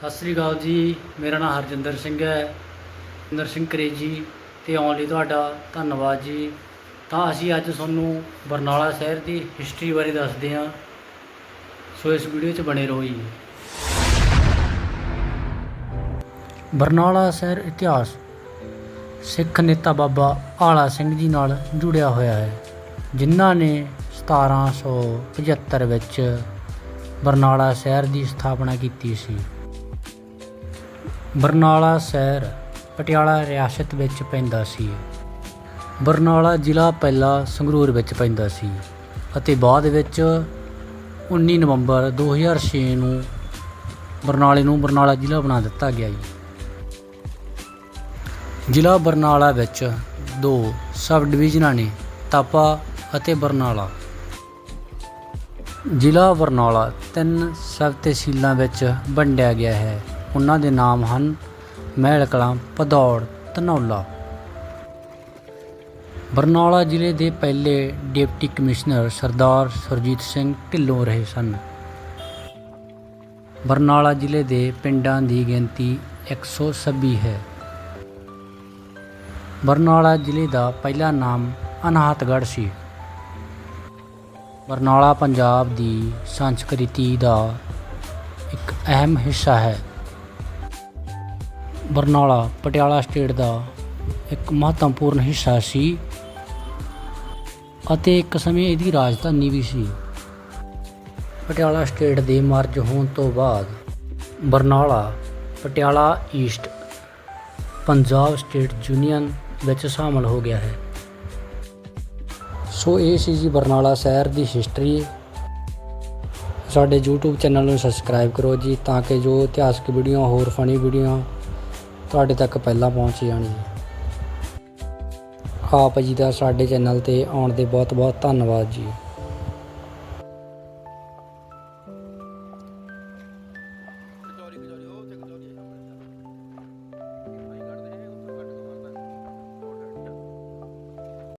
ਸਤਿ ਸ੍ਰੀ ਅਕਾਲ ਜੀ। ਮੇਰਾ ਨਾਮ ਹਰਜਿੰਦਰ ਸਿੰਘ ਹੈ। ਹਰਜਿੰਦਰ ਸਿੰਘ ਕਰੇਜੀ ਤੇ ਆਉਣ ਲਈ ਤੁਹਾਡਾ ਧੰਨਵਾਦ ਜੀ। ਤਾਂ ਅਸੀਂ ਅੱਜ ਤੁਹਾਨੂੰ ਬਰਨਾਲਾ ਸ਼ਹਿਰ ਦੀ ਹਿਸਟਰੀ ਬਾਰੇ ਦੱਸਦੇ ਹਾਂ। ਸੋ ਇਸ ਵੀਡੀਓ 'ਚ ਬਣੇ ਰਹੋ ਜੀ। ਬਰਨਾਲਾ ਸ਼ਹਿਰ ਇਤਿਹਾਸ, ਸਿੱਖ ਨੇਤਾ ਬਾਬਾ ਆਲਾ ਸਿੰਘ ਜੀ ਨਾਲ ਜੁੜਿਆ ਹੋਇਆ ਹੈ, ਜਿਨ੍ਹਾਂ ਨੇ 1775 ਵਿੱਚ ਬਰਨਾਲਾ ਸ਼ਹਿਰ ਦੀ ਸਥਾਪਨਾ ਕੀਤੀ ਸੀ। ਬਰਨਾਲਾ ਸ਼ਹਿਰ ਪਟਿਆਲਾ ਰਿਆਸਤ ਵਿੱਚ ਪੈਂਦਾ ਸੀ। ਬਰਨਾਲਾ ਜ਼ਿਲ੍ਹਾ ਪਹਿਲਾਂ ਸੰਗਰੂਰ ਵਿੱਚ ਪੈਂਦਾ ਸੀ ਅਤੇ ਬਾਅਦ ਵਿੱਚ 19 ਨਵੰਬਰ 2006 ਨੂੰ ਬਰਨਾਲੇ ਨੂੰ ਬਰਨਾਲਾ ਜ਼ਿਲ੍ਹਾ ਬਣਾ ਦਿੱਤਾ ਗਿਆ ਜੀ। ਜ਼ਿਲ੍ਹਾ ਬਰਨਾਲਾ ਵਿੱਚ ਦੋ ਸਬ ਡਿਵੀਜ਼ਨਾਂ ਨੇ ਤਾਪਾ ਅਤੇ ਬਰਨਾਲਾ। ਜ਼ਿਲ੍ਹਾ ਬਰਨਾਲਾ ਤਿੰਨ ਸਬ ਤਹਿਸੀਲਾਂ ਵਿੱਚ ਵੰਡਿਆ ਗਿਆ ਹੈ। ਉਹਨਾਂ ਦੇ ਨਾਮ ਹਨ ਮਹਿਲ ਕਲਾਂ, ਭਦੌੜ, ਧਨੌਲਾ। ਬਰਨਾਲਾ ਜ਼ਿਲ੍ਹੇ ਦੇ ਪਹਿਲੇ ਡਿਪਟੀ ਕਮਿਸ਼ਨਰ ਸਰਦਾਰ ਸੁਰਜੀਤ ਸਿੰਘ ਢਿੱਲੋਂ ਰਹੇ ਸਨ। ਬਰਨਾਲਾ ਜ਼ਿਲ੍ਹੇ ਦੇ ਪਿੰਡਾਂ ਦੀ ਗਿਣਤੀ 126 ਹੈ। ਬਰਨਾਲਾ ਜ਼ਿਲ੍ਹੇ ਦਾ ਪਹਿਲਾ ਨਾਮ ਅਨਾਹਤਗੜ੍ਹ ਸੀ। ਬਰਨਾਲਾ, ਪੰਜਾਬ ਦੀ ਸੰਸਕ੍ਰਿਤੀ ਦਾ ਇੱਕ ਅਹਿਮ ਹਿੱਸਾ ਹੈ। ਬਰਨਾਲਾ, ਪਟਿਆਲਾ ਸਟੇਟ ਦਾ ਇੱਕ ਮਹੱਤਵਪੂਰਨ ਹਿੱਸਾ ਸੀ ਅਤੇ ਇੱਕ ਸਮੇਂ ਇਹਦੀ ਰਾਜਧਾਨੀ ਵੀ ਸੀ। ਪਟਿਆਲਾ ਸਟੇਟ ਦੇ ਮਰਜ ਹੋਣ ਤੋਂ ਬਾਅਦ Barnala, Patiala east Punjab state union ਵਿੱਚ ਸ਼ਾਮਲ ਹੋ ਗਿਆ ਹੈ। ਸੋ ਇਹ ਸੀ ਜੀ ਬਰਨਾਲਾ ਸ਼ਹਿਰ ਦੀ ਹਿਸਟਰੀ ਸਾਡੇ YouTube ਚੈਨਲ ਨੂੰ ਸਬਸਕ੍ਰਾਈਬ ਕਰੋ ਜੀ ਤਾਂ ਕਿ ਜੋ ਇਤਿਹਾਸਕ ਵੀਡੀਓ ਹੋਰ ਫਨੀ ਵੀਡੀਓ ਤੁਹਾਡੇ ਤੱਕ ਪਹਿਲਾਂ ਪਹੁੰਚ ਜਾਣੀ ਜੀ ਆਪ ਜੀ ਦਾ ਸਾਡੇ ਚੈਨਲ ਤੇ ਆਉਣ ਦੇ ਬਹੁਤ ਬਹੁਤ ਧੰਨਵਾਦ ਜੀ।